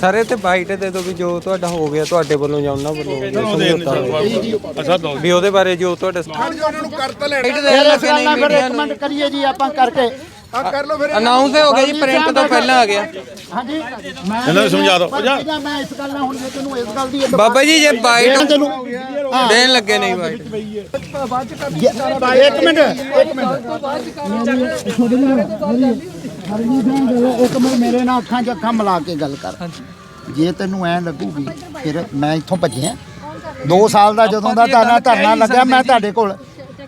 ਸਾਰੇ ਤੇ ਬਾਈਟ ਦੇ ਦੋ ਵੀ ਜੋ ਤੁਹਾਡਾ ਹੋ ਗਿਆ ਤੁਹਾਡੇ ਵੱਲੋਂ ਜਾਂ ਉਹਨਾਂ ਵੱਲੋਂ ਸਮਝੌਤਾ ਹੋਇਆ। ਵੀ ਉਹਦੇ ਬਾਰੇ ਜੋ ਤੁਹਾਡਾ ਉਹਨਾਂ ਨੂੰ ਕਰਤਾ ਲੈਣਾ। ਫਿਰ ਇਸ ਗੱਲ ਨਾਲ ਫਿਰ ਇੱਕ ਮਿੰਟ ਕਰੀਏ ਜੀ ਆਪਾਂ ਕਰਕੇ। ਆ ਕਰ ਲਓ ਫਿਰ। ਅਨਾਉਂਸ ਹੋ ਗਿਆ ਜੀ ਪ੍ਰਿੰਟ ਤੋਂ ਪਹਿਲਾਂ ਆ ਗਿਆ। ਹਾਂਜੀ। ਮੈਂ ਇਹਨਾਂ ਨੂੰ ਸਮਝਾ ਦਿਓ। ਪਰ ਜਿਹੜਾ ਮੈਂ ਇਸ ਗੱਲ ਨਾਲ ਹੁਣ ਜੇ ਤੈਨੂੰ ਇਸ ਗੱਲ ਦੀ ਬਾਬਾ ਜੀ ਜੇ ਬਾਈਟ ਤੈਨੂੰ ਦੇਣ ਲੱਗੇ ਨਹੀਂ ਬਾਈਟ ਇੱਕ ਮਿੰਟ। ਇੱਕ ਮਿੰਟ। ਛੋਟੇ ਜਿਹੇ ਇੱਕ ਮਿੰਟ ਮੇਰੇ ਨਾਲ ਅੱਖਾਂ 'ਚ ਅੱਖਾਂ ਮਿਲਾ ਕੇ ਗੱਲ ਕਰ। ਜੇ ਤੈਨੂੰ ਐ ਲੱਗੂਗੀ ਫਿਰ ਮੈਂ ਇੱਥੋਂ ਭੱਜਿਆ। 2 ਸਾਲ ਦਾ ਜਦੋਂ ਦਾ ਧਰਨਾ ਧਰਨਾ ਲੱਗਾ ਮੈਂ ਤੁਹਾਡੇ ਕੋਲ।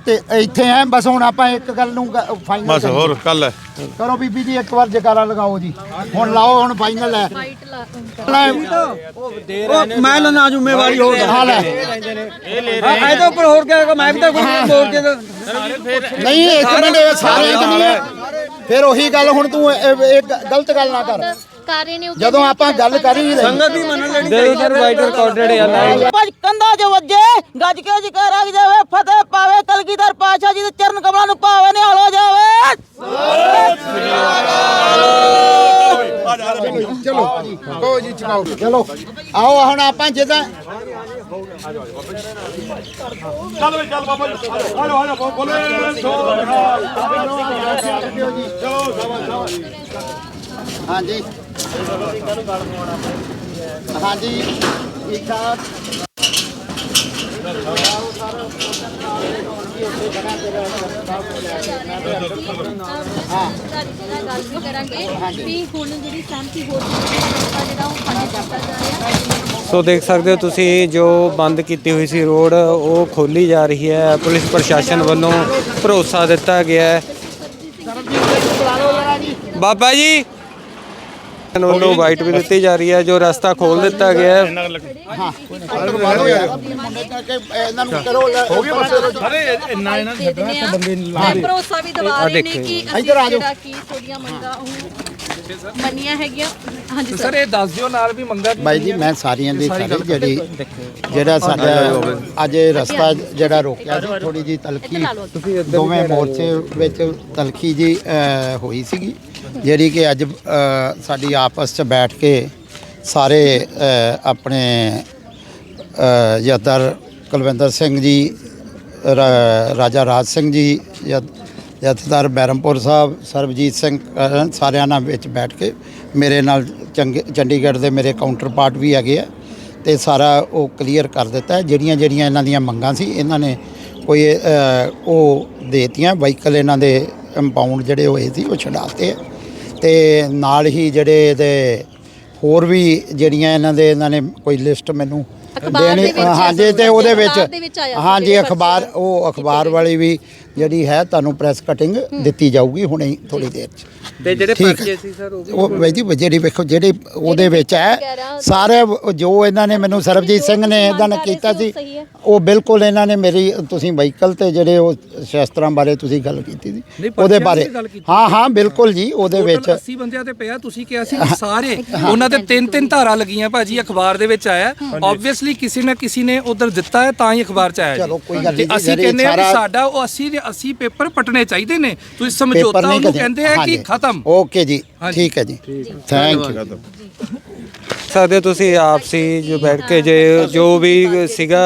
ਤੇ ਇੱਥੇ ਐ ਬਸ ਹੁਣ ਆਪਾਂ ਇੱਕ ਗੱਲ ਨੂੰ ਫਾਈਨਲ ਬਸ ਹੋਰ ਕੱਲ ਕਰੋ ਬੀਬੀ ਜੀ ਇੱਕ ਵਾਰ ਜਕਾਰਾ ਲਗਾਓ ਜੀ। ਹੁਣ ਲਾਓ ਹੁਣ ਫਾਈਨਲ ਹੈ। ਮੈਂ ਲੈਣਾ ਜ਼ਿੰਮੇਵਾਰੀ ਹੋਰ ਹਾਲ ਹੈ ਇਹਦੇ ਉੱਪਰ ਹੋਰ ਕਿਆ ਮੈਂ ਵੀ ਤਾਂ ਕੁਝ ਬੋਲ ਕੇ ਨਹੀਂ ਇੱਕ ਮਿੰਟ ਇਹ ਸਾਰੇ ਨਹੀਂ ਹੈ। ਫਿਰ ਉਹੀ ਗੱਲ ਹੁਣ ਤੂੰ ਇਹ- ਇਹ ਗਲਤ ਗੱਲ ਨਾ ਕਰ। ਕਾਰੇ ਨੇ ਜਦੋਂ ਆਪਾਂ ਗੱਲ ਕਰ ਹੀ ਰਹੇ ਸੰਗਤ ਹੀ ਮੰਨ ਲੈਣੀ ਦੇ ਸਰ ਬਾਈਟ ਰਿਕਾਰਡਡ ਆ ਲਾਈਵ ਭਜ ਕੰਦਾ ਜੋ ਵੱਜੇ ਗੱਜ ਕੇ ਜਿਕਰ ਰੱਖ ਜਾਵੇ ਫਤਿਹ ਪਾਵੇ ਕਲਗੀਧਰ ਪਾਸ਼ਾ ਜੀ ਦੇ ਚਰਨ ਕਮਲਾਂ ਨੂੰ ਪਾਵੇ ਨਿਹਾਲ ਹੋ ਜਾਵੇ। ਚਲੋ ਕਹੋ ਜੀ ਚਕਾਓ ਚਲੋ ਆਓ ਹੁਣ ਆਪਾਂ ਜਿੱਦਾਂ ਚੱਲ ਬਈ ਚੱਲ ਬਾਬਾ ਜੀ। ਹਾਲੋ ਹਾਲੋ ਬੋਲੇ ਸੋ ਹਾਂਜੀ। ਹਾਂਜੀ। ਠੀਕ ਠਾਕ। ਗੱਲ ਵੀ ਕਰਾਂਗੇ ਵੀ ਹੁਣ ਜਿਹੜੀ ਸਹਿਮਤੀ ਹੋ ਚੁੱਕੀ ਹੈ ਰਸਤਾ ਜਿਹੜਾ ਉਹ ਖਾਲੀ ਜਾਂਦਾ ਜਾ ਰਿਹਾ ਸੋ ਦੇਖ ਸਕਦੇ ਹੋ ਤੁਸੀਂ ਜੋ ਬੰਦ ਕੀਤੀ ਹੋਈ ਸੀ ਰੋਡ ਉਹ ਖੋਲੀ ਜਾ ਰਹੀ ਹੈ। ਪੁਲਿਸ ਪ੍ਰਸ਼ਾਸਨ ਵੱਲੋਂ ਭਰੋਸਾ ਦਿੱਤਾ ਗਿਆ ਹੈ। ਬਾਬਾ ਜੀ ਵੱਲੋਂ ਵਾਈਟ ਵੀ ਦਿੱਤੀ ਜਾ ਰਹੀ ਹੈ ਜੋ ਰਸਤਾ ਖੋਲ ਦਿੱਤਾ ਗਿਆ ਹੈ। ਇਹਨਾਂ ਨੂੰ ਕਰੋ ਹੋ। ਗਿਆ ਇੰਨਾ ਇਹਨਾਂ ਦੇ ਦਿੰਦੇ ਆ ਤੇ ਭਰੋਸਾ ਵੀ ਦਵਾ ਰਹੇ ਨੇ ਕਿ ਅਸੀਂ ਇੱਧਰ ਆ ਜਾਓ। ਜਿਹੜਾ ਕੀ ਤੁਹਾਡੀਆਂ ਮੰਗਾਂ ਉਹ ਮੰਨੀਆਂ ਹੈਗੀਆਂ। ਹਾਂਜੀ ਸਰ ਇਹ ਦੱਸ ਦਿਓ ਨਾਲ ਵੀ ਮੰਗਾ ਬਾਈ ਜੀ ਮੈਂ ਸਾਰੀਆਂ ਦੀ ਸਾਰੀ ਜਿਹੜੀ ਜਿਹੜਾ ਸਾਡਾ ਅੱਜ ਇਹ ਰਸਤਾ ਜਿਹੜਾ ਰੋਕਿਆ ਸੀ ਥੋੜੀ ਜੀ ਤਲਖੀ। ਲਾ ਲਓ ਦੋਵੇਂ ਮੋਰਚੇ ਵਿੱਚ ਤਲਖੀ ਜੀ ਅ, ਹੋਈ ਸੀਗੀ ਜਿਹੜੀ ਕਿ ਅੱਜ ਅ, ਸਾਡੀ ਆਪਸ 'ਚ ਬੈਠ ਕੇ ਸਾਰੇ ਅ, ਆਪਣੇ ਅ, ਜਥੇਦਾਰ ਕੁਲਵਿੰਦਰ ਸਿੰਘ ਜੀ ਰਾ- ਰਾਜਾ ਰਾਜ ਸਿੰਘ ਜੀ ਜਥ- ਜਥੇਦਾਰ ਬੈਰਮਪੁਰ ਸਾਹਿਬ ਸਰਬਜੀਤ ਸਿੰਘ ਸਾਰਿਆਂ ਨਾਲ ਵਿੱਚ ਬੈਠ ਕੇ ਮੇਰੇ ਨਾਲ ਚੰਗੇ ਚੰਡੀਗੜ੍ਹ ਦੇ ਮੇਰੇ ਕਾਊਂਟਰ ਪਾਰਟ ਵੀ ਹੈਗੇ ਆ ਤੇ ਸਾਰਾ ਉਹ ਕਲੀਅਰ ਕਰ ਦਿੱਤਾ। ਜਿਹੜੀਆਂ ਜਿਹੜੀਆਂ ਇਹਨਾਂ ਦੀਆਂ ਮੰਗਾਂ ਸੀ ਇਹਨਾਂ ਨੇ ਕੋਈ ਉਹ ਦੇਤੀਆਂ ਵਾਹੀਕਲ ਇਹਨਾਂ ਦੇ ਇੰਪਾਊਂਡ ਜਿਹੜੇ ਹੋਏ ਸੀ ਉਹ ਛਡਾਤੇ ਤੇ ਨਾਲ ਹੀ ਜਿਹੜੇ ਇਹਦੇ ਹੋਰ ਵੀ ਜਿਹੜੀਆਂ ਇਹਨਾਂ ਦੇ ਇਹਨਾਂ ਨੇ ਕੋਈ ਲਿਸਟ ਮੈਨੂੰ ਅਖਬਾਰ ਦੇ ਵਿੱਚ ਹਾਂਜੀ ਤੇ ਉਹਦੇ ਵਿੱਚ ਹਾਂਜੀ ਅਖਬਾਰ ਉਹ ਅਖਬਾਰ ਵਾਲੀ ਵੀ ਜਿਹੜੀ ਹੈ ਤੁਹਾਨੂੰ ਪ੍ਰੈਸ ਕਟਿੰਗ ਦਿੱਤੀ ਜਾਊਗੀ ਹੁਣੇ ਥੋੜੀ ਦੇਰ ਚ। ਤੇ ਜਿਹੜੇ। ਪਰਚੇ ਸੀ ਸਰ ਉਹ ਵੀ ਉਹ ਬਾਈ ਜੀ ਜਿਹੜੀ ਵੇਖੋ ਜਿਹੜੇ ਉਹਦੇ ਵਿੱਚ ਹੈ ਸਾਰੇ ਜੋ ਇਹਨਾਂ ਨੇ ਮੈਨੂੰ ਸਰਬਜੀਤ ਸਿੰਘ ਨੇ ਇਹਦਾ ਨੇ ਕੀਤਾ ਸੀ। ਉਹ ਬਿਲਕੁਲ ਇਹਨਾਂ ਨੇ ਮੇਰੀ ਤੁਸੀਂ ਵਹੀਕਲ ਤੇ ਜਿਹੜੇ ਉਹ ਸ਼ਸਤਰਾਂ ਬਾਰੇ ਤੁਸੀਂ ਗੱਲ ਕੀਤੀ ਸੀ ਉਹਦੇ ਬਾਰੇ। ਹਾਂ ਹਾਂ ਬਿਲਕੁਲ ਜੀ ਉਹਦੇ ਵਿੱਚ। 80 ਬੰਦਿਆਂ ਤੇ ਪਿਆ ਤੁਸੀਂ ਕਿਹਾ ਸੀ ਸਾਰੇ ਉਹਨਾਂ ਤੇ ਤਿੰਨ ਤਿੰਨ ਧਾਰਾ ਲੱਗੀਆਂ ਭਾਜੀ ਅਖਬਾਰ ਦੇ ਵਿੱਚ ਆਇਆ। ਆਬਵੀਅਸਲੀ ਕਿਸੇ ਨਾ ਕਿਸੇ ਨੇ ਉਧਰ ਦਿੱਤਾ ਹੈ ਤਾਂ ਹੀ ਅਖਬਾਰ ਚ ਆਇਆ ਚਲੋ। ਕੋਈ ਗੱਲ ਨਹੀਂ ਅਸੀਂ ਕਹਿੰਦੇ ਸਾਡਾ ਉਹ 80 80 ਪੇਪਰ ਪਟਣੇ ਚਾਹੀਦੇ ਨੇ ਤੁਸੀਂ ਸਮਝੌਤਾ ਉਹਨੂੰ ਕਹਿੰਦੇ ਆ ਕਿ। ਖਤਮ ਓਕੇ ਜੀ। ਠੀਕ ਹੈ ਜੀ। ਥੈਂਕ ਯੂ ਸਕਦੇ ਹੋ ਤੁਸੀਂ ਆਪਸੀ ਜੋ ਬੈਠ ਕੇ ਜੇ ਜੋ ਵੀ ਸੀਗਾ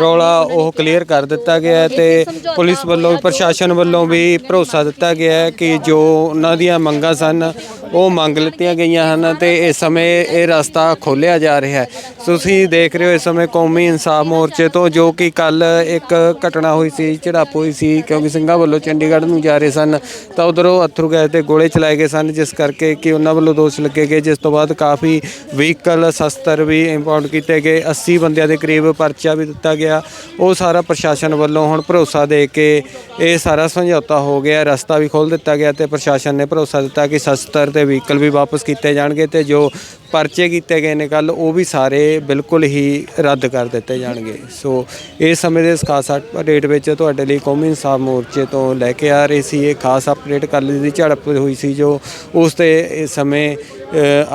ਰੌਲਾ ਉਹ ਕਲੀਅਰ ਕਰ ਦਿੱਤਾ ਗਿਆ ਹੈ ਤੇ ਪੁਲਿਸ ਵੱਲੋਂ ਪ੍ਰਸ਼ਾਸਨ ਵੱਲੋਂ ਵੀ ਭਰੋਸਾ ਦਿੱਤਾ ਗਿਆ ਹੈ ਕਿ ਜੋ ਉਹਨਾਂ ਦੀਆਂ ਮੰਗਾਂ ਸਨ ਉਹ ਮੰਗ ਲਿੱਤੀਆਂ ਗਈਆਂ ਹਨ ਤੇ ਇਸ ਸਮੇਂ ਇਹ ਰਸਤਾ ਖੋਲਿਆ ਜਾ ਰਿਹਾ ਹੈ। ਤੁਸੀਂ ਦੇਖ ਰਹੇ ਹੋ ਇਸ ਸਮੇਂ ਕੌਮੀ ਇਨਸਾਫ ਮੋਰਚੇ ਤੋਂ ਜੋ ਕਿ ਕੱਲ ਇੱਕ ਘਟਨਾ ਹੋਈ ਸੀ ਝੜਪ ਹੋਈ ਸੀ ਕਿਉਂਕਿ ਸਿੰਘਾਂ ਵੱਲੋਂ ਚੰਡੀਗੜ੍ਹ ਨੂੰ ਜਾ ਰਹੇ ਸਨ ਤਾਂ ਉਧਰੋਂ ਅਥਰੂ ਗੈਸ ਤੇ ਗੋਲੇ ਚਲਾਏ ਗਏ ਸਨ ਜਿਸ ਕਰਕੇ ਕਿ ਉਹਨਾਂ ਵੱਲੋਂ ਦੋਸ਼ ਲੱਗੇ ਗਏ, ਜਿਸ ਤੋਂ ਬਾਅਦ ਕਾਫੀ ਵਹੀਕਲ ਸ਼ਸਤਰ ਵੀ ਇੰਪਾਊਂਡ ਕੀਤੇ ਗਏ। 80 ਬੰਦਿਆਂ ਦੇ ਕਰੀਬ ਪਰਚਾ ਵੀ ਦਿੱਤਾ ਗਿਆ। ਉਹ ਸਾਰਾ ਪ੍ਰਸ਼ਾਸਨ ਵੱਲੋਂ ਹੁਣ ਭਰੋਸਾ ਦੇ ਕੇ ਇਹ ਸਾਰਾ ਸਮਝੌਤਾ ਹੋ ਗਿਆ। ਰਸਤਾ ਵੀ ਖੋਲ੍ਹ ਦਿੱਤਾ ਗਿਆ ਤੇ ਪ੍ਰਸ਼ਾਸਨ ਨੇ ਭਰੋਸਾ ਦਿੱਤਾ ਕਿ ਸ਼ਸਤਰ ਤੇ ਵਹੀਕਲ ਵੀ ਵਾਪਸ ਕੀਤੇ ਜਾਣਗੇ ਤੇ ਜੋ ਪਰਚੇ ਕੀਤੇ ਗਏ ਨੇ ਕੱਲ ਉਹ ਵੀ ਸਾਰੇ ਬਿਲਕੁਲ ਹੀ ਰੱਦ ਕਰ ਦਿੱਤੇ ਜਾਣਗੇ। ਸੋ ਇਸ ਸਮੇਂ ਦੇ ਇਸ ਖਾਸ ਅਪਡੇਟ ਵਿੱਚ ਤੁਹਾਡੇ ਲਈ ਕੌਮੀ ਇਨਸਾਫ ਮੋਰਚੇ ਤੋਂ ਲੈ ਕੇ ਆ ਰਹੇ ਸੀ। ਇਹ ਖਾਸ ਅਪਡੇਟ ਕਰ ਦੀ ਝੜਪ ਹੋਈ ਸੀ ਜੋ ਉਸ ਤੇ ਇਸ ਸਮੇਂ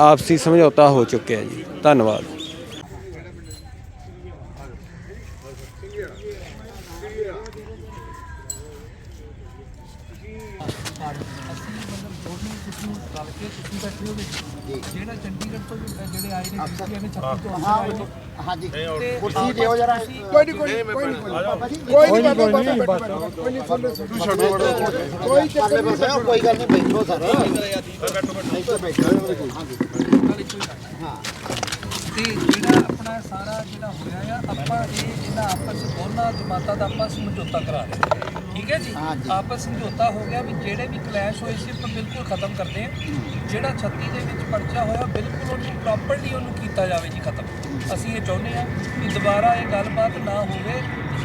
ਆਪਸੀ ਸਮਝੌਤਾ ਹੋ ਚੁੱਕਿਆ ਜੀ। ਧੰਨਵਾਦ। ਰਲ ਕੇ ਤੁਸੀਂ ਬੈਠੇ ਹੋ ਜਿਹੜਾ ਚੰਡੀਗੜ੍ਹ ਤੋਂ ਜਿਹੜੇ ਆਏ ਨੇ ਡੀਸੀਆਂ ਨੇ 36 ਤੋਂ ਹਾਂ ਹਾਂਜੀ ਕੁਰਸੀ ਦਿਓ ਜਰਾ ਕੋਈ ਨਹੀਂ ਕੋਈ ਨਹੀਂ ਕੋਈ ਨਹੀਂ ਕੋਈ ਨਹੀਂ ਬਾਬਾ ਬੈਠੋ ਕੋਈ ਨਹੀਂ ਥੱਲੇ ਤੂੰ ਛੱਡੋ ਕੋਈ ਚੱਕਰ ਨਹੀਂ ਕੋਈ ਗੱਲ ਨਹੀਂ ਬੈਠੋ ਸਰ ਬੈਠੋ ਬੈਠੋ ਤੇ ਜਿਹੜਾ ਆਪਣਾ ਸਾਰਾ ਜਿਹੜਾ ਹੋਇਆ ਆ, ਆਪਾਂ ਇਹ ਇਹਨਾਂ ਆਪਸ ਦੋਨਾਂ ਜਮਾਤਾਂ ਦਾ ਆਪਾਂ ਸਮਝੌਤਾ ਕਰਾ ਰਹੇ ਠੀਕ ਹੈ ਜੀ? ਹਾਂਜੀ। ਆਪਸ ਸਮਝੌਤਾ ਹੋ ਗਿਆ ਵੀ ਜਿਹੜੇ ਵੀ ਕਲੈਸ਼ ਹੋਏ ਸੀ ਆਪਾਂ ਬਿਲਕੁਲ ਖਤਮ ਕਰਦੇ ਹਾਂ। ਜਿਹੜਾ 36 ਦੇ ਵਿੱਚ ਪਰਚਾ ਹੋਇਆ ਬਿਲਕੁਲ ਉਹਨੂੰ ਪ੍ਰੋਪਰਲੀ ਉਹਨੂੰ ਕੀਤਾ ਜਾਵੇ ਜੀ ਖਤਮ। ਅਸੀਂ ਇਹ ਚਾਹੁੰਦੇ ਹਾਂ ਕਿ ਦੁਬਾਰਾ ਇਹ ਗੱਲਬਾਤ ਨਾ ਹੋਵੇ।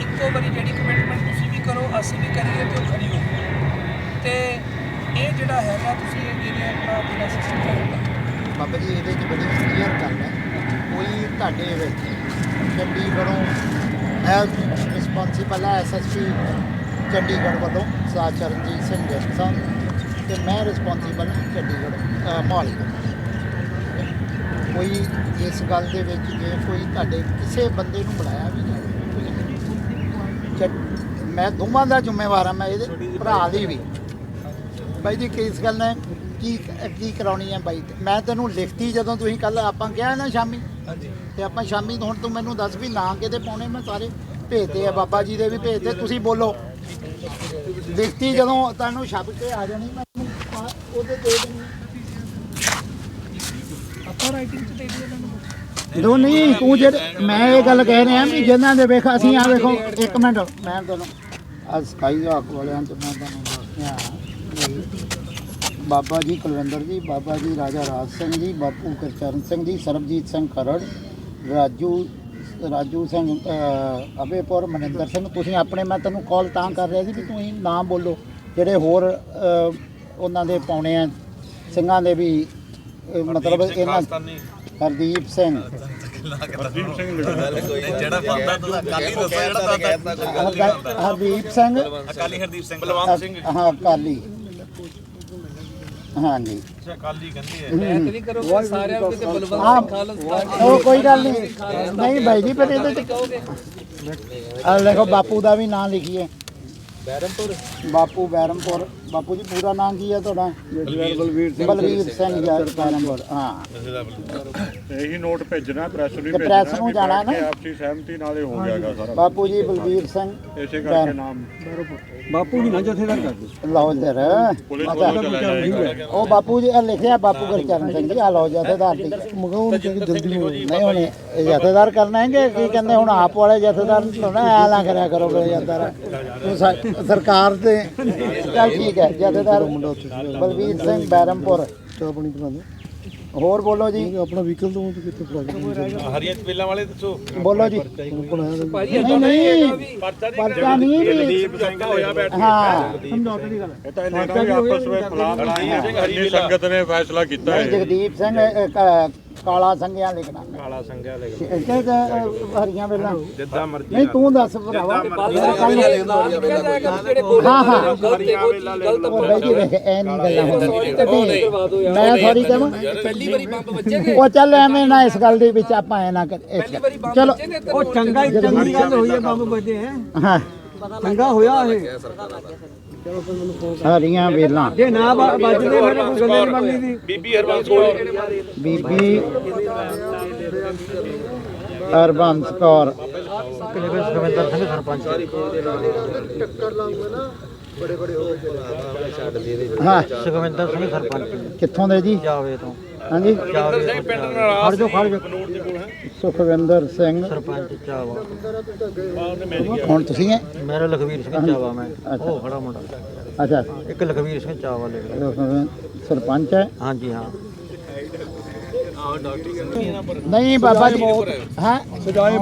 ਇੱਕੋ ਵਾਰੀ ਜਿਹੜੀ ਕਮਿਟਮੈਂਟ ਤੁਸੀਂ ਵੀ ਕਰੋ ਅਸੀਂ ਵੀ ਕਰੀਏ ਤੇ ਉਹ ਖੜੀ ਹੋਵੇ ਤੇ ਇਹ ਜਿਹੜਾ ਹੈਗਾ ਤੁਸੀਂ ਇਹ ਜਿਹੜੇ ਆਪਣਾ ਜਿਹੜਾ ਸਿਸਟਮ ਚੱਲਦਾ ਬਾਬਾ ਜੀ ਇਹਦੇ 'ਚ ਬੜੀ ਕਲੀਅਰ ਗੱਲ ਹੈ। ਕੋਈ ਤੁਹਾਡੇ ਵਿੱਚ ਚੰਡੀਗੜ੍ਹੋਂ ਇਹ ਰਿਸਪੌਂਸੀਬਲ ਹੈ ਐਸਐਸਪੀ ਚੰਡੀਗੜ੍ਹ ਵੱਲੋਂ ਸਾ ਚਰਨਜੀਤ ਸਿੰਘ ਗਿੱਲ ਸਾਹਿਬ ਤੇ ਮੈਂ ਰਿਸਪੌਂਸੀਬਲ ਹਾਂ ਚੰਡੀਗੜ੍ਹ ਤੋਂ। ਕੋਈ ਇਸ ਗੱਲ ਦੇ ਵਿੱਚ ਜੇ ਕੋਈ ਤੁਹਾਡੇ ਕਿਸੇ ਬੰਦੇ ਨੂੰ ਬੁਲਾਇਆ ਵੀ ਜਾਵੇ ਮੈਂ ਦੋਵਾਂ ਦਾ ਜ਼ਿੰਮੇਵਾਰ ਹਾਂ ਮੈਂ ਇਹਦੇ ਭਰਾ ਦੀ ਵੀ। ਬਾਈ ਜੀ ਕਿਸ ਗੱਲ ਨੇ? ਕੀ ਕੀ ਕਰਾਉਣੀ ਹੈ ਬਾਈ? ਮੈਂ ਤੈਨੂੰ ਲਿਖਤੀ ਜਦੋਂ ਤੁਸੀਂ ਕੱਲ ਆਪਾਂ ਕਿਹਾ ਨਾ ਸ਼ਾਮੀ। ਹਾਂਜੀ। ਤੇ ਆਪਾਂ ਸ਼ਾਮੀ ਹੁਣ ਤੂੰ ਮੈਨੂੰ ਦੱਸ ਵੀ ਨਾਂ ਕਿਹਦੇ ਪਾਉਣੇ ਮੈਂ ਸਾਰੇ ਭੇਜਦੇ ਆ ਬਾਬਾ ਜੀ ਦੇ ਵੀ ਭੇਜਦੇ ਤੁਸੀਂ ਬੋਲੋ। ਲਿਖਤੀ ਜਦੋਂ ਤੁਹਾਨੂੰ ਛੱਪ ਕੇ ਆ ਜਾਣੀ ਮੈਂ ਤੁਹਾਨੂੰ ਉਹਦੇ ਦੇ ਦੇਣੀ ਆਪਾਂ ਰਾਈਟਿੰਗ ਚ ਦੇ ਦਿਓ ਇਹਨਾਂ ਨੂੰ ਦੋ ਨਹੀਂ ਤੂੰ ਜਿਹੜੇ ਮੈਂ ਇਹ ਗੱਲ ਕਹਿ ਰਿਹਾ ਵੀ ਜਿਨ੍ਹਾਂ ਦੇ ਵੇਖ ਅਸੀਂ ਆ ਵੇਖੋ ਇੱਕ ਮਿੰਟ ਮੈਂ ਤੁਹਾਨੂੰ ਆ ਸਕਾਈ ਹਾਕ ਵਾਲਿਆਂ ਚ ਮੈਂ ਤੁਹਾਨੂੰ ਬਾਬਾ ਜੀ ਕੁਲਵਿੰਦਰ ਜੀ ਬਾਬਾ ਜੀ ਰਾਜਾ ਰਾਜ ਸਿੰਘ ਜੀ ਬਾਪੂ ਗੁਰਚਰਨ ਸਿੰਘ ਜੀ ਸਰਬਜੀਤ ਸਿੰਘ ਖਰੜ ਰਾਜੂ ਰਾਜੂ ਸਿੰਘ ਅਬੇਪੁਰ ਮਨਿੰਦਰ ਸਿੰਘ ਤੁਸੀਂ ਆਪਣੇ ਮੈਂ ਤੈਨੂੰ ਕਾਲ ਤਾਂ ਕਰ ਰਿਹਾ ਸੀ ਵੀ ਤੁਸੀਂ ਨਾਮ ਬੋਲੋ। ਜਿਹੜੇ ਹੋਰ ਉਹਨਾਂ ਦੇ ਪਾਉਣੇ ਆ ਸਿੰਘਾਂ ਦੇ ਵੀ ਮਤਲਬ ਇਹਨਾਂ ਹਰਦੀਪ ਸਿੰਘ। ਹਰਦ- ਹਰਦੀਪ ਸਿੰਘ। ਅਕਾਲੀ ਹਰਦੀਪ ਸਿੰਘ ਬਲਵੰਤ ਸਿੰਘ। ਹਾਂ ਕਾਲੀ ਹਾਂਜੀ। ਮੈਂ ਤੇ ਨਹੀਂ ਕਰੂੰਗਾ ਸਾਰਿਆਂ ਨੂੰ ਤੇ ਬਲਵੰਤ। ਸਿੰਘ ਖਾਲਸਾ। ਉਹ ਕੋਈ ਗੱਲ ਨਹੀਂ। ਨਹੀਂ ਬਾਈ ਜੀ ਪਰ ਇਹਦੇ ਚ ਕਹੋਗੇ? ਆ ਦੇਖੋ ਬਾਪੂ ਦਾ ਵੀ ਨਾਮ ਲਿਖੀਏ। ਬੈਰਮਪੁਰ ਬਾਪੂ ਬੈਰਮਪੁਰ ਬਾਪੂ ਜੀ ਪੂਰਾ ਨਾਮ ਕੀ ਹੈ ਤੁਹਾਡਾ? ਬਲਵੀਰ ਸਿੰਘ। ਬਲਵੀਰ ਸਿੰਘ। ਜੀ ਬੈਰਮਪੁਰ ਹਾਂ। ਇਹੀ ਨੋਟ ਭੇਜਣਾ ਪ੍ਰੈਸ ਨੂੰ ਭੇਜਣਾ press ਨੂੰ ਜਾਣਾ ਨਾ। ਆਪਸੀ ਸਹਿਮਤੀ ਨਾਲੇ ਹੋ ਗਿਆਗਾ ਸਾਰਾ। ਬਾਪੂ ਜੀ ਬਲਵੀਰ ਸਿੰਘ ਇਸੇ ਕਰਕੇ ਨਾਮ ਬਾਪੂ ਜੀ ਨਾ ਜਥੇਦਾਰ ਕਰਦੇ ਲਓ ਜਰ ਜਾਏਗਾ। ਉਹ ਬਾਪੂ ਜੀ ਇਹ ਲਿਖਿਆ ਬਾਪੂ ਗੁਰਚਰਨ ਸਿੰਘ ਜੀ। ਆ ਲਓ ਜਥੇਦਾਰ ਦੀ। ਮਗਾਉਣ ਤੇ ਜਲਦੀ ਨਹੀਂ ਹੁਣ ਇਹ ਜਥੇਦਾਰ ਕਰਨਾ ਹੈ ਕਿ ਕੀ ਕਹਿੰਦੇ ਹੁਣ ਆਪ ਵਾਲੇ ਜਥੇਦਾਰ ਨੂੰ ਐ ਨਾ ਕਰਿਆ ਕਰੋ ਬੇ ਜਥੇਦਾਰ ਸਰਕਾਰ ਤੇ ਚੱਲ ਠੀਕ ਹੈ। ਜਥੇਦਾਰ ਬਲਵੀਰ ਸਿੰਘ ਬੈਰਮਪੁਰ। ਚਾਹ ਪਾਣੀ ਬਣਾ ਦੇ। ਹੋਰ ਬੋਲੋ ਜੀ। ਆਪਣਾ ਵਹੀਕਲ ਤੋਂ ਕਿੱਥੇ ਫੜਾ ਹਰੀਆਂ ਚਪੇਲਾਂ ਵਾਲੇ ਦੱਸੋ। ਬੋਲੋ ਜੀ। ਭਾਜੀ ਨਹੀਂ ਨਹੀਂ। ਪਰਚਾ ਨਹੀਂ ਵੀ। ਦੀਪ ਸਿੰਘ ਹੋਇਆ ਬੈਠ ਹਾਂ। ਇਹ ਤਾਂ ਇਹਨਾਂ ਦਾ ਆਪਸ ਵਿੱਚ ਪਲਾਨ ਬਣਾਇਆ ਇੰਨੀ ਸੰਗਤ ਨੇ ਫੈਸਲਾ ਕੀਤਾ ਹੈ ਜਗਦੀਪ ਸਿੰਘ ਕ- ਕਾਲਾ ਸੰਗਿਆ ਲਿਖਣਾ। ਕਾਲਾ ਸੰਗਿਆ ਲੈ ਇੱਥੇ ਤਾਂ ਹਰੀਆਂ ਵੇਲਾਂ। ਜਿੱਦਾਂ ਮਰਜ਼ੀ ਨਹੀਂ ਤੂੰ ਦੱਸ ਭਰਾਵਾ। ਹਾਂ ਹਾਂ ਉਹ ਬਾਈ ਜੀ ਵੇਖ ਐ ਨਹੀਂ ਗੱਲਾਂ ਹੁੰਦੀਆਂ। ਮੈਂ ਸੌਰੀ ਕਹਾਂ? ਪਹਿਲੀ ਵਾਰੀ ਬੰਬ ਵੱਜੇਗੇ ਉਹ ਚੱਲ ਐਵੇਂ ਨਾ ਇਸ ਗੱਲ ਦੇ ਵਿੱਚ ਆਪਾਂ ਐ ਨਾ ਕਰ ਇਸ- ਪਹਿਲੀ ਵਾਰੀ ਬੰਬ ਚਲੋ। ਉਹ ਚੰਗਾ ਹੀ ਚੰਗੀ ਗੱਲ ਹੋਈ ਹੈ ਬੰਬ ਵੱਜੇ ਹੈ। ਹਾਂ। ਚੰਗਾ ਹੋਇਆ ਇਹ। ਹਰੀਆਂ ਵੇਲਾਂ। ਜੇ ਨਾ ਵੱਜਦੇ ਫਿਰ ਕੋਈ ਗੱਲ ਨਹੀਂ ਬਣਨੀ ਸੀ ਬੀਬੀ ਹਰਬੰਸ ਕੌਰ ਬੀਬੀ ਅਰਬੰਸ ਕੌਰ। ਹਾਂ। ਸੁਖਵਿੰਦਰ ਸਿੰਘ ਸਰਪੰਚ। ਕਿੱਥੋਂ ਦੇ ਜੀ? ਜਾਵੇ ਤੋਂ। ਹਾਂਜੀ। ਪਿੰਡ ਨਾਲ ਖੜ ਜਾ ਖੜ ਜਾ ਸੁਖਵਿੰਦਰ ਸਿੰਘ। ਸਰਪੰਚ ਚਾਵਾ ਹੁਣ ਤੁਸੀਂ ਹੈ? ਮੇਰਾ ਲਖਵੀਰ ਸਿੰਘ ਚਾਵਾ ਮੈਂ। ਉਹ ਖੜਾ ਮੁੰਡਾ। ਅੱਛਾ। ਇੱਕ ਲਖਵੀਰ ਸਿੰਘ ਚਾਵਾ ਲਿਖ ਸੁਖਵਿੰਦਰ ਸਰਪੰਚ ਹੈ? ਹਾਂਜੀ ਹਾਂ। ਨਹੀਂ ਬਾਬਾ ਜੀ ਹਾਂ? ਸਜਾਏ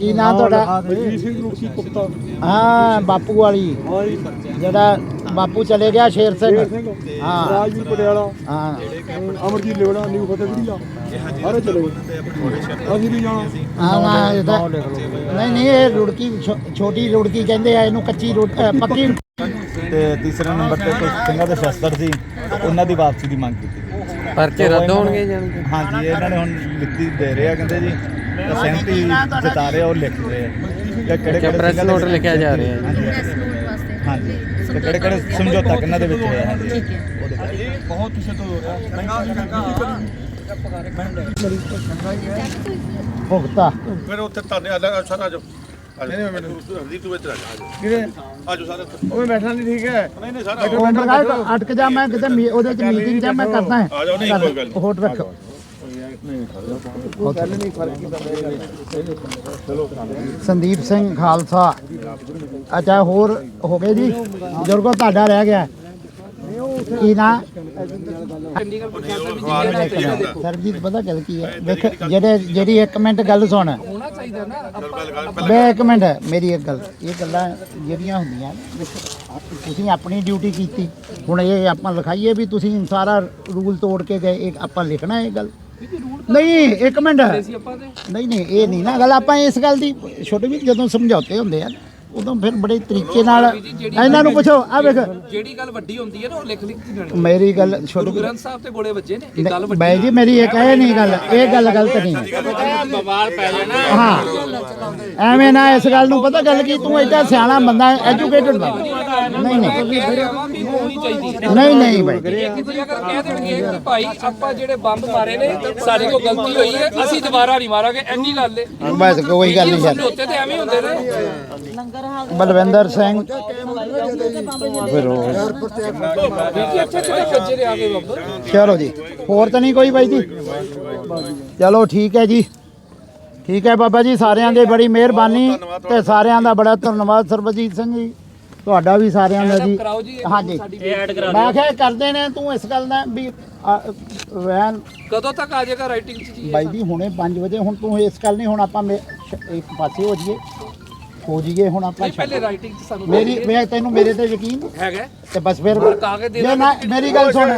ਕੀ ਨਾਮ ਤੁਹਾਡਾ? ਹਾਂ ਬਾਪੂ ਵਾਲੀ। ਜਿਹੜਾ ਬਾਪੂ ਚਲੇ ਗਿਆ ਸ਼ੇਰ ਸਿੰਘ। ਹਾਂ। ਰਾਜਵੀਰ ਪਟਿਆਲਾ। ਹਾਂ। ਅਮਰਜੀਤ ਲੇਵੜਾ ਨਿਊ ਫਤਿਹਗੜ੍ਹੀਆ। ਸਾਰੇ ਚਲੇ ਗਏ। ਅਸੀਂ ਵੀ ਜਾਣਾ। ਹਾਂ ਨਾ ਇਹ ਤਾਂ- ਨਹੀਂ ਨਹੀਂ ਇਹ ਰੁੜਕੀ ਛੋਟੀ ਰੁੜਕੀ ਕਹਿੰਦੇ ਆ ਇਹਨੂੰ ਕੱਚੀ ਪੱਕੀ ਤੇ ਤੀਸਰੇ ਨੰਬਰ ਤੇ ਕੁਝ ਸਿੰਘਾਂ ਦੇ ਸ਼ਸਤਰ ਸੀ ਉਹਨਾਂ ਦੀ ਵਾਪਸੀ ਦੀ ਮੰਗ ਕੀਤੀ ਪਰਚੇ ਰੱਦ ਹੋਣਗੇ ਜਾਨ ਹਾਂਜੀ ਇਹਨਾਂ ਨੇ ਹੁਣ ਲਿਖਤੀ ਦੇ ਰਹੇ ਆ ਕਹਿੰਦੇ ਜੀ। ਸਹਿਮਤੀ ਜਤਾ ਰਹੇ ਆ ਉਹ ਲਿਖ ਰਹੇ ਆ। ਕਿ ਕਿਹੜੇ ਕਿਹੜੇ ਪ੍ਰੈਸ ਨੋਟ ਲਿਖਿਆ? ਜਾ ਰਿਹਾ ਹੈ ਹਾਂਜੀ। ਤੇ ਕਿਹੜੇ ਕਿਹੜੇ ਸਮਝੌਤਾ ਕਿੰਨਾ ਦੇ ਵਿੱਚ ਹੋਇਆ? ਹਾਂਜੀ। ਠੀਕ ਹੈ। ਭੁਗਤਾ। ਫਿਰ ਉੱਥੇ ਤੁਹਾਡੇ ਅੱਲਾ ਸਾਰਾ ਜੋ ਨਹੀਂ ਮੈਨੂੰ ਹਰਦੀਪ ਤੂੰ ਇੱਧਰ ਆ ਜਾ। ਕਿਹਦੇ ਆਜੋ ਸਾਰੇ ਉਹ ਬੈਠਾ ਨਹੀਂ ਠੀਕ ਹੈ। ਨਹੀਂ ਨਹੀਂ ਸਾਰਾ ਓਮ ਪ੍ਰਕਾਸ਼ ਅਟਕ ਜਾ ਮੈਂ ਕਿਤੇ ਮੀ- ਉਹਦੇ ਚ ਮੀਟਿੰਗ ਚ ਮੈਂ ਕਰਦਾ ਹੈ। ਆ ਜਾਓ ਨਹੀਂ ਕੋਈ ਗੱਲ ਨਹੀਂ। ਹੋਟ ਰੱਖੋ। ਸੰਦੀਪ ਸਿੰਘ ਖਾਲਸਾ। ਅੱਛਾ ਹੋਰ ਹੋ ਗਏ ਜੀ? ਬਜ਼ੁਰਗੋ ਤੁਹਾਡਾ ਰਹਿ ਗਿਆ। ਕੀ ਨਾ? ਸਰਬਜੀਤ ਪਤਾ ਗੱਲ ਕੀ ਹੈ? ਵੇਖ ਜਿਹੜੇ ਜਿਹੜੀ ਇੱਕ ਮਿੰਟ ਗੱਲ ਸੁਣ। ਚਾਹੀਦਾ ਨਾ। ਮੈਂ ਇੱਕ ਮਿੰਟ ਮੇਰੀ ਇੱਕ ਗੱਲ ਇਹ ਗੱਲਾਂ ਜਿਹੜੀਆਂ ਹੁੰਦੀਆਂ ਤੁਸੀਂ ਆਪਣੀ ਡਿਊਟੀ ਕੀਤੀ। ਹੁਣ ਇਹ ਆਪਾਂ ਲਿਖਾਈਏ ਵੀ ਤੁਸੀਂ ਸਾਰਾ ਰੂਲ ਤੋੜ ਕੇ ਗਏ ਇਹ ਆਪਾਂ ਲਿਖਣਾ ਇਹ ਗੱਲ। ਨਹੀਂ ਇੱਕ ਮਿੰਟ। ਨਹੀਂ ਨਹੀਂ ਇਹ ਨਹੀਂ ਨਾ ਗੱਲ ਆਪਾਂ ਇਸ ਗੱਲ ਦੀ ਛੋਟੇ ਵੀ ਜਦੋਂ ਸਮਝੌਤੇ ਹੁੰਦੇ ਆ ਨਾ, ਉਦੋਂ ਫਿਰ ਬੜੇ ਤਰੀਕੇ ਨਾਲ ਇਹਨਾਂ ਨੂੰ ਪੁੱਛੋ ਆ ਵੇਖ। ਜਿਹੜੀ ਗੱਲ ਵੱਡੀ ਹੁੰਦੀ ਹੈ ਨਾ ਉਹ ਲਿਖ ਲਿਖ ਕੇ ਜਾਣੀ। ਮੇਰੀ ਗੱਲ ਛੋਟੇ ਗ੍ਰੰਥ ਸਾਹਿਬ ਤੇ ਗੋਲੇ ਵੱਜੇ ਨੇ ਇਹ ਗੱਲ ਨਹੀਂ, ਬਾਈ ਜੀ ਮੇਰੀ ਇਹ ਨਹੀਂ ਗੱਲ ਇਹ ਗੱਲ ਗਲਤ ਨਹੀਂ। ਹਾਂ। ਐਵੇਂ ਨਾ ਇਸ ਗੱਲ ਨੂੰ ਪਤਾ ਗੱਲ ਕੀ ਤੂੰ ਐਡਾ ਸਿਆਣਾ ਬੰਦਾ ਐਜੂਕੇਟਡ ਬੰਦਾ। ਨਹੀਂ ਨਹੀਂ। ਚਾਹੀਦੀ ਹੈ। ਨਹੀਂ ਨਹੀਂ ਬਾਈ ਇੱਕ ਜੀ ਅਗਰ ਕਹਿ ਦੇਣਗੇ ਕਿ ਭਾਈ ਆਪਾਂ ਜਿਹੜੇ ਬੰਬ ਮਾਰੇ ਨੇ ਸਾਡੇ ਕੋਲ ਗਲਤੀ ਹੋਈ ਹੈ ਅਸੀਂ ਦੁਬਾਰਾ ਨਹੀਂ ਮਾਰਾਂਗੇ ਐਨੀ ਗੱਲ ਹੈ। ਬਸ ਕੋਈ ਗੱਲ ਨਹੀਂ ਸਰ। ਸਮਝੌਤੇ ਤੇ ਐਵੇਂ ਹੁੰਦੇ ਨੇ। ਬਲਵਿੰਦਰ ਸਿੰਘ। ਵੀ ਅੱਛੇ ਅੱਛੇ ਬੱਚੇ ਦੇ ਆਗੇ ਬੰਬ। ਚਲੋ ਜੀ ਹੋਰ ਤਾਂ ਨਹੀਂ ਕੋਈ ਬਾਈ ਜੀ? ਚਲੋ ਠੀਕ ਹੈ ਜੀ। ਠੀਕ ਹੈ ਬਾਬਾ ਜੀ ਸਾਰਿਆਂ ਦੀ ਬੜੀ ਮਿਹਰਬਾਨੀ ਤੇ ਸਾਰਿਆਂ ਦਾ ਬੜਾ ਧੰਨਵਾਦ ਸਰਬਜੀਤ ਸਿੰਘ ਜੀ। ਤੁਹਾਡਾ ਵੀ ਸਾਰਿਆਂ ਦਾ ਜੀ। ਕਰਾਓ ਜੀ ਹਾਂਜੀ। ਮੈਂ ਕਿਹਾ ਕਰਦੇ ਨੇ ਤੂੰ ਇਸ ਗੱਲ ਦਾ ਵੀ ਆ, ਵੈਨ ਕਦੋਂ ਤੱਕ ਆ ਜਾਏਗਾ ਰਾਈਟਿੰਗ ਚ ਜੀ ਬਾਈ ਜੀ ਹੁਣੇ 5 ਵਜੇ ਹੁਣ ਤੂੰ ਇਸ ਗੱਲ ਨਹੀਂ ਹੁਣ ਆਪਾਂ ਮੇ- ਸ਼- ਇੱਕ ਪਾਸੇ ਹੋ ਜਾਈਏ। ਹੋ ਜਾਈਏ ਹੁਣ ਆਪਾਂ ਨਹੀਂ ਪਹਿਲੇ ਰਾਈਟਿੰਗ ਚ ਸਾਨੂੰ ਮੇਰੀ ਮੈਂ ਤੈਨੂੰ ਮੇਰੇ ਤੇ ਯਕੀਨ ਹੈਗਾ। ਤੇ ਬਸ ਫਿਰ ਕਾਗਜ਼ ਦੇ ਜੇ ਨਾ ਮੇਰੀ ਗੱਲ ਸੁਣ।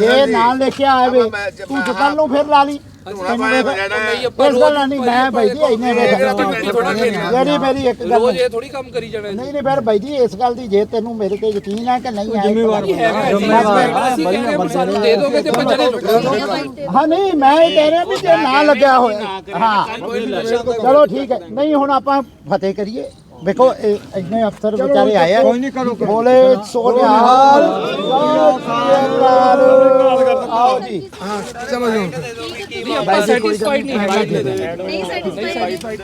ਜੇ ਨਾ ਲਿਖਿਆ ਆਵੇ ਤੂੰ ਕੱਲ ਨੂੰ ਫਿਰ ਲਾ ਲਈ। ਤੈਨੂੰ ਵੇਖ- ਨਹੀਂ ਆਪਾਂ ਇਸ ਗੱਲ ਨਾਲ ਨਹੀਂ ਮੈਂ ਬਾਈ ਜੀ ਇੰਨੇ ਵੇਖ ਜਿਹੜੀ ਮੇਰੀ ਇੱਕ ਗੱਲ ਰੋਜ਼ ਇਹ ਥੋੜੀ ਕੰਮ ਕਰੀ ਜਾਣਾ ਜੀ। ਨਹੀਂ ਨਹੀਂ ਫਿਰ ਬਾਈ ਜੀ ਇਸ ਗੱਲ ਦੀ ਜੇ ਤੈਨੂੰ ਮੇਰੇ ਤੇ ਯਕੀਨ ਹੈ ਕਿ ਨਹੀਂ ਹੈ ਹੈਗਾ ਜੀ। ਅਸੀਂ ਕਹਿ ਰਹੇ ਹਾਂ ਵੀ ਸਾਨੂੰ ਦੇ ਦੋਗੇ ਤੇ ਆਪਾਂ ਚਲੇ ਜਾਵਾਂਗੇ ਹਾਂ ਨਹੀਂ ਮੈਂ ਇਹ ਕਹਿ ਰਿਹਾ ਵੀ ਜੇ ਨਾ ਲੱਗਿਆ ਹੋਇਆ। ਹਾਂ। ਚਲੋ ਠੀਕ ਹੈ। ਨਹੀਂ ਹੁਣ ਆਪਾਂ ਫਤਿਹ ਕਰੀਏ। ਵੇਖੋ ਇੰਨੇ ਅਫਸਰ ਵਿਚਾਰੇ ਆਏ ਆ। ਬੋਲੇ ਸੋਨਿਹਾਲ ਆਓ ਜੀ। ਨਹੀਂ ਆਪਾਂ ਸੈਟੀਸਫਾਈਡ ਨਹੀਂ ਹੈਗੇ। ਨਹੀਂ ਸੈਟੀਸਫਾਈਡ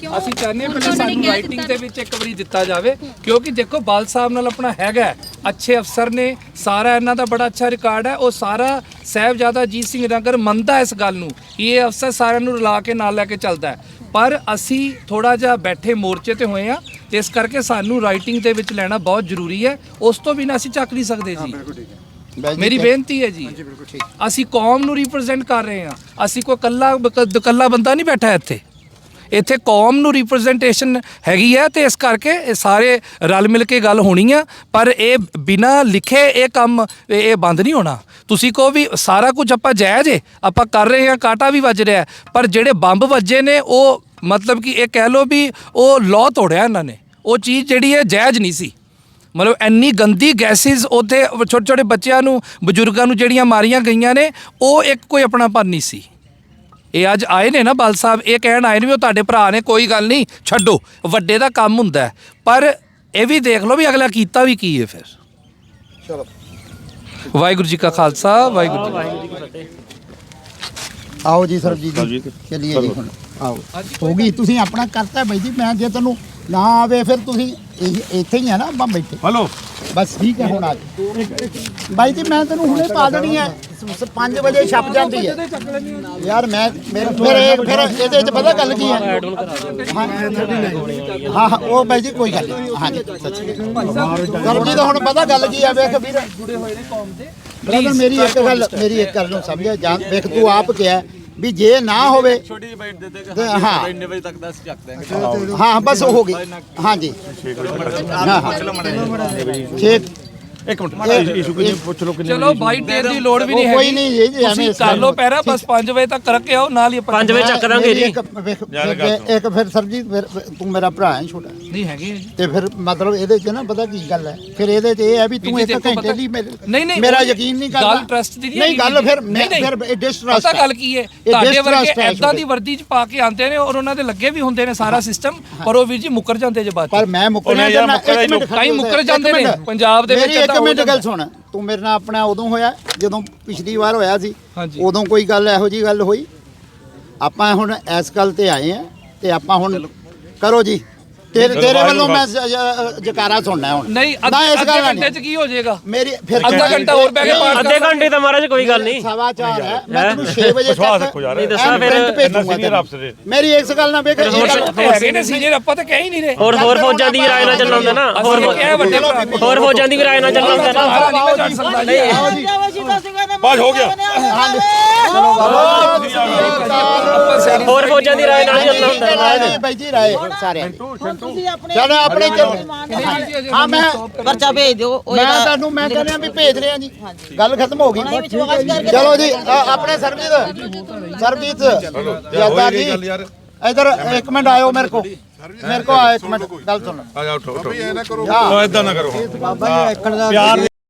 ਕਿਉਂ ਅਸੀਂ ਚਾਹੁੰਦੇ ਹਾਂ ਪਹਿਲਾਂ ਸਾਨੂੰ ਰਾਈਟਿੰਗ ਦੇ ਵਿੱਚ ਇੱਕ ਵਾਰੀ ਦਿੱਤਾ ਜਾਵੇ ਕਿਉਂਕਿ ਦੇਖੋ ਬਾਲ ਸਾਹਿਬ ਨਾਲ ਆਪਣਾ ਹੈਗਾ। ਅੱਛੇ ਅਫਸਰ ਨੇ ਸਾਰਾ ਇਹਨਾਂ ਦਾ ਬੜਾ ਅੱਛਾ ਰਿਕਾਰਡ ਹੈ। ਉਹ ਸਾਰਾ ਸਾਹਿਬਜ਼ਾਦਾ ਅਜੀਤ ਸਿੰਘ ਨਗਰ ਮੰਨਦਾ ਇਸ ਗੱਲ ਨੂੰ ਕਿ ਇਹ ਅਫਸਰ ਸਾਰਿਆਂ ਨੂੰ ਰਲਾ ਕੇ ਨਾਲ ਲੈ ਕੇ ਚੱਲਦਾ ਹੈ। ਪਰ ਅਸੀਂ ਥੋੜਾ ਜਿਹਾ ਬੈਠੇ ਮੋਰਚੇ ਤੇ ਹੋਏ ਆ ਤੇ ਇਸ ਕਰਕੇ ਸਾਨੂੰ ਰਾਈਟਿੰਗ ਦੇ ਵਿੱਚ ਲੈਣਾ ਬਹੁਤ ਜ਼ਰੂਰੀ ਹੈ। ਉਸ ਤੋਂ ਬਿਨਾਂ ਅਸੀਂ ਚੱਕ ਨਹੀਂ ਸਕਦੇ ਜੀ। ਮੇਰੀ ਬੇਨਤੀ ਹੈ ਜੀ। ਅਸੀਂ ਕੌਮ ਨੂੰ ਰਿਪਰੈਜ਼ੈਂਟ ਕਰ ਰਹੇ ਹਾਂ। ਅਸੀਂ ਕੋਈ ਕੱਲਾ ਕੱਲਾ ਬੰਦਾ ਨਹੀਂ ਬੈਠਾ ਇੱਥੇ। ਇੱਥੇ ਕੌਮ ਨੂੰ ਰਿਪਰੈਜ਼ੈਂਟੇਸ਼ਨ ਹੈਗੀ ਹੈ ਤੇ ਇਸ ਕਰਕੇ ਇਹ ਸਾਰੇ ਰਲ ਮਿਲ ਕੇ ਗੱਲ ਹੋਣੀ ਆ। ਪਰ ਇਹ ਬਿਨਾ ਲਿਖੇ ਇਹ ਕੰਮ ਇਹ ਬੰਦ ਨਹੀਂ ਹੋਣਾ। ਤੁਸੀਂ ਕਹੋ ਵੀ ਸਾਰਾ ਕੁਝ ਆਪਾਂ ਜਾਇਜ਼ ਏ। ਆਪਾਂ ਕਰ ਰਹੇ ਹਾਂ ਕਾਟਾ ਵੀ ਵੱਜ ਰਿਹਾ ਹੈ, ਪਰ ਜਿਹੜੇ ਬੰਬ ਵੱਜੇ ਨੇ ਉਹ ਮਤਲਬ ਕਿ ਇਹ ਕਹਿ ਲਓ ਵੀ ਉਹ ਲਾਅ ਤੋੜਿਆ ਇਹਨਾਂ ਨੇ। ਉਹ ਚੀਜ਼ ਜਿਹੜੀ ਹੈ ਜਾਇਜ਼ ਨਹੀਂ ਸੀ। ਮਤਲਬ ਇੰਨੀ ਗੰਦੀ ਗੈਸਿਸ ਉੱਥੇ ਛੋਟੇ ਛੋਟੇ ਬੱਚਿਆਂ ਨੂੰ ਬਜ਼ੁਰਗਾਂ ਨੂੰ ਜਿਹੜੀਆਂ ਮਾਰੀਆਂ ਗਈਆਂ ਨੇ ਉਹ ਇੱਕ ਕੋਈ ਆਪਣਾਪਨ ਨਹੀਂ ਸੀ। ਇਹ ਅੱਜ ਆਏ ਨੇ ਨਾ ਬਲ ਸਾਹਿਬ ਇਹ ਕਹਿਣ ਆਏ ਨੇ ਵੀ ਉਹ ਤੁਹਾਡੇ ਭਰਾ ਨੇ ਕੋਈ ਗੱਲ ਨਹੀਂ ਛੱਡੋ ਵੱਡੇ ਦਾ ਕੰਮ ਹੁੰਦਾ। ਪਰ ਇਹ ਵੀ ਦੇਖ ਲਓ ਵੀ ਅਗਲਾ ਕੀਤਾ ਵੀ ਕੀ ਹੈ ਫਿਰ। ਚਲੋ। ਵਾਹਿਗੁਰੂ ਜੀ ਕਾ ਖਾਲਸਾ ਵਾਹਿਗੁਰੂ ਜੀ ਕੀ ਫਤਿਹ। ਆਓ ਜੀ ਸਰਬਜੀਤ ਜੀ ਚਲਿਏ ਜੀ ਹੁਣ। ਆਓ। ਹੋ ਗਈ ਤੁਸੀਂ ਆਪਣਾ ਕਰਤਾ ਬਾਈ ਜੀ ਮੈਂ ਜੇ ਤੈਨੂੰ ਨਾ ਆਵੇ ਫਿਰ ਤੁਸੀਂ ਇੱਥੇ ਹੀ ਆ ਨਾ ਆਪਾਂ ਬੈਠੇ। ਹਲੋ। ਬਸ ਠੀਕ ਹੈ ਹੁਣ ਆ। ਬਾਈ ਜੀ ਮੈਂ ਤੈਨੂੰ ਹੁਣੇ ਪਾ ਦੇਣੀ ਹੈ। 5 ਵਜੇ ਛਪ ਜਾਂਦੀ ਹੈ। ਯਾਰ ਮੈਂ ਮੇਰੇ ਫਿਰ ਇਹ ਫਿਰ ਇਹਦੇ ਚ ਪਤਾ ਗੱਲ ਕੀ ਹੈ? ਹਾਂ। ਹਾਂ ਉਹ ਬਾਈ ਜੀ ਕੋਈ ਗੱਲ ਨਹੀਂ। ਹਾਂਜੀ ਸਰਬਜੀਤ ਹੁਣ ਪਤਾ ਗੱਲ ਕੀ ਆ ਵੇਖ ਵੀਰ। ਜੁੜੇ ਹੋਏ ਨੇ ਕੌਮ ਦੇ। ਬ੍ਰਦਰ ਮੇਰੀ ਇੱਕ ਗੱਲ ਮੇਰੀ ਇੱਕ ਗੱਲ ਨੂੰ ਸਮਝਿਆ ਜਾਂ ਵੇਖ ਤੂੰ ਆਪ ਕਿਹਾ ਵੀ ਜੇ ਨਾ ਹੋਵੇ ਛੋਟੀ ਜਿਹੀ ਬਾਈਟ ਦੇ ਦੇ ਤੇ ਹਾਂ। ਇੰਨੇ ਵਜੇ ਤੱਕ ਦੱਸ ਚੱਕ ਦਾਂਗੇ ਹਾਂ ਬਸ ਹੋ ਗਈ। ਹਾਂਜੀ। ਹਾਂ ਹਾਂ। ਠੀਕ ਇੱਕ ਮਿੰਟ। ਇਸ਼ੂ ਕੋਈ ਪੁੱਛ ਲਓ ਕਿੰਨੇ ਚਲੋ ਬਾਈ ਟੇਰ ਦੀ ਲੋੜ ਵੀ ਨਹੀਂ ਕੋਈ ਹੈਗੀ। ਨਹੀਂ ਜੀ, ਜੀ, ਐਵੇਂ ਕਰ ਲਓ ਪਹਿਰਾ ਬਸ 5 ਵਜੇ ਤੱਕ ਰੱਖੇ ਆਓ ਨਾਲ ਹੀ 5 ਮੇਰੀ ਇੱਕ ਵੇਖ- ਇੱਕ ਇੱਕ ਫਿਰ ਸਰਜੀਤ ਫਿਰ ਤੂੰ ਮੇਰਾ ਭਰਾ ਹੈ ਛੋਟਾ। ਨਹੀਂ ਹੈਗੇ। ਜੀ ਤੇ ਫਿਰ ਮਤਲਬ ਇਹਦੇ 'ਚ ਨਾ ਪਤਾ ਕੀ ਗੱਲ ਹੈ। ਫਿਰ ਇਹਦੇ 'ਚ ਇਹ ਹੈ ਵੀ ਤੂੰ ਇੱਕ ਘੰਟੇ ਲਈ ਮੇਰੇ- ਨਹੀਂ ਨਹੀਂ ਮੇਰਾ ਉਹ- ਯਕੀਨ ਨਹੀਂ ਕਰਦਾ। ਗੱਲ ਟਰਸਟ ਦੀ ਨਹੀਂ ਗੱਲ ਫਿਰ। ਫਿਰ ਡਿਸਟਰਸਟ ਪਤਾ ਗੱਲ ਕੀ ਹੈ? ਤੁਹਾਡੇ ਵਰਗੇ ਐਦਾਂ ਦੀ ਵਰਦੀ ਚ ਪਾ ਕੇ ਆਉਂਦੇ ਨੇ ਔਰ ਉਹਨਾਂ ਦੇ ਲੱਗੇ ਵੀ ਹੁੰਦੇ ਨੇ ਸਾਰਾ ਸਿਸਟਮ ਪਰ ਉਹ ਵੀਰ ਜੀ ਮੁੱਕਰ ਜਾਂਦੇ ਜੇ ਬਾਅਦ। ਪਰ ਮੈਂ ਮੁੱਕਰਿਆ ਯਾਰ ਤੇ ਮੈਂ ਮੁੱਕਰਿਆ ਇੱਕ ਮਿੰਟ ਕਈ ਖੜੋ ਮੁੱਕਰ ਜਾਂਦੇ ਨੇ। ਪੰਜਾਬ ਦੇ ਵਿੱਚ ਇੱਕ ਮਿੰਟ ਗੱਲ। ਸੁਣ। ਤੂੰ ਮੇਰੇ ਨਾਲ ਆਪਣਾ ਉਦੋਂ ਹੋਇਆ ਜਦੋਂ ਪਿਛਲੀ ਵਾਰ ਹੋਇਆ ਸੀ। ਹਾਂਜੀ। ਉਦੋਂ ਕੋਈ ਗੱਲ ਇਹੋ ਜੀ ਗੱਲ ਹੋਈ? ਆਪਾਂ ਹੁਣ ਇਸ ਗੱਲ ਤੇ ਆਏ ਆ ਤੇ ਆਪਾਂ ਹੁਣ ਕਰੋ ਜੀ। ਤੇਰੇ ਤੇਰੇ ਵੱਲੋਂ ਮੈਂ ਜ- ਜ- ਜਕਾਰਾ ਸੁਣਨਾ ਹੁਣ ਨਹੀਂ ਨਾ ਇਸ ਅੱਧੇ ਗੱਲ ਘੰਟੇ ਨਹੀਂ ਚ ਕੀ ਹੋ ਜਾਏਗਾ ਮੇਰੀ ਫਿਰ ਅੱਧਾ ਘੰਟਾ ਹੋਰ ਬਹਿ ਕੇ ਪਾਠ ਅੱਧੇ ਘੰਟੇ ਤਾਂ ਮਹਾਰਾਜ ਕੋਈ ਗੱਲ ਨਹੀਂ ਸਵਾ ਚਾਰ ਹੈ ਮੈਂ ਤੈਨੂੰ 6 ਵਜੇ ਵਿਸ਼ਵਾਸ ਤੱਕ ਰੱਖੋ ਯਾਰ। ਐਨ ਦੱਸਾਂ ਫਿਰ ਇੰਨਾ senior ਹੈ। ਮੇਰੀ ਇਸ ਗੱਲ ਨਾਲ ਵੇਖ ਹੈਗੇ ਨੇ ਸੀਨੀਅਰ ਆਪਾਂ ਤਾਂ ਕਹਿ ਹੀ ਨਹੀਂ ਰਹੇ ਹੋਰ ਹੋਰ ਫੌਜਾਂ ਦੀ ਵੀ ਰਾਏ ਨਾਲ ਚੱਲਣਾ ਹੁੰਦਾ ਨਾ ਹੋਰ ਅਸੀਂ ਇਹ ਵੱਡੇ ਭਰਾ ਨੇ। ਹੋਰ ਫੌਜਾਂ ਦੀ ਵੀ ਰਾਏ ਨਾਲ ਚੱਲਣਾ ਹੁੰਦਾ ਨਾ ਨਹੀਂ ਮੈਂ ਜਾਣ ਸਕਦਾ ਜੀ ਬਸ ਹੋ ਗਿਆ ਹੋਰ ਫੌਜਾਂ ਦੀ ਰਾਏ ਨਾਲ ਚੱਲਣਾ ਹੁੰਦਾ ਨਾ ਰਾਏ ਬਾਈ ਜੀ ਰਾਏ। ਸਾਰੇ ਤੁਸੀਂ ਆਪਣੇ ਚਲੋ ਆਪਣੇ ਚਲੋ। ਹਾਂ ਮੈਂ ਪਰਚਾ ਭੇਜ ਦਿਓ ਉਹ ਮੈਂ ਜਿਹੜਾ ਤੁਹਾਨੂੰ ਮੈਂ ਕਹਿੰਦਾ ਵੀ ਭੇਜ ਰਿਹਾ ਜੀ। ਗੱਲ ਖਤਮ ਹੋ ਗਈ। ਕਰਕੇ ਚਲੋ ਜੀ ਆ- ਆਪਣੇ ਸਰਬਜੀਤ ਸਰਬਜੀਤ ਯਾਦਾਂ ਜੀ। ਇਧਰ ਇੱਕ ਮਿੰਟ ਆਇਓ ਮੇਰੇ ਕੋ ਮੇਰੇ ਕੋ ਆਇਓ ਇੱਕ ਮਿੰਟ। ਗੱਲ ਸੁਣ। ਆ ਜਾ ਉਠੋ ਉਠੋ। ਹਾਂ। ਇਦਾਂ ਨਾ ਕਰੋ। ਬਾਬਾ ਜੀ ਇੱਕਣ ਦਾ ਪਿਆਰ